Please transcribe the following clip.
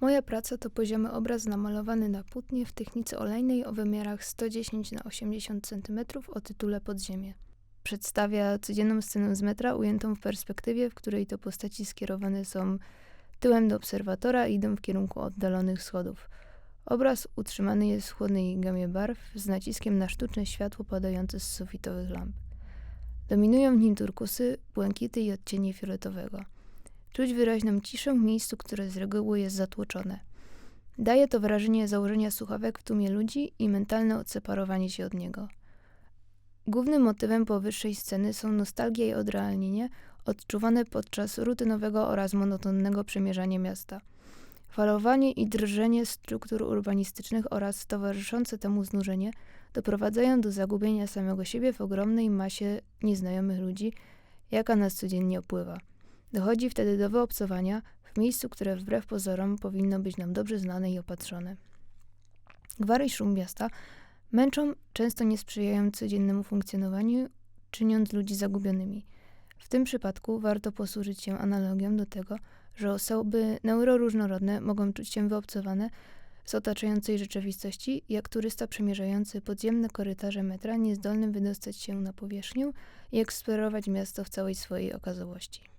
Moja praca to poziomy obraz namalowany na płótnie w technice olejnej o wymiarach 110 na 80 cm o tytule Podziemie. Przedstawia codzienną scenę z metra ujętą w perspektywie, w której to postaci skierowane są tyłem do obserwatora i idą w kierunku oddalonych schodów. Obraz utrzymany jest w chłodnej gamie barw z naciskiem na sztuczne światło padające z sufitowych lamp. Dominują w nim turkusy, błękity i odcienie fioletowego. Czuć wyraźną ciszę w miejscu, które z reguły jest zatłoczone. Daje to wrażenie założenia słuchawek w tłumie ludzi i mentalne odseparowanie się od niego. Głównym motywem powyższej sceny są nostalgia i odrealnienie odczuwane podczas rutynowego oraz monotonnego przemierzania miasta. Falowanie i drżenie struktur urbanistycznych oraz towarzyszące temu znużenie doprowadzają do zagubienia samego siebie w ogromnej masie nieznajomych ludzi, jaka nas codziennie opływa. Dochodzi wtedy do wyobcowania w miejscu, które wbrew pozorom powinno być nam dobrze znane i opatrzone. Gwary i szum miasta męczą, często nie sprzyjają codziennemu funkcjonowaniu, czyniąc ludzi zagubionymi. W tym przypadku warto posłużyć się analogią do tego, że osoby neuroróżnorodne mogą czuć się wyobcowane z otaczającej rzeczywistości, jak turysta przemierzający podziemne korytarze metra, niezdolny wydostać się na powierzchnię i eksplorować miasto w całej swojej okazałości.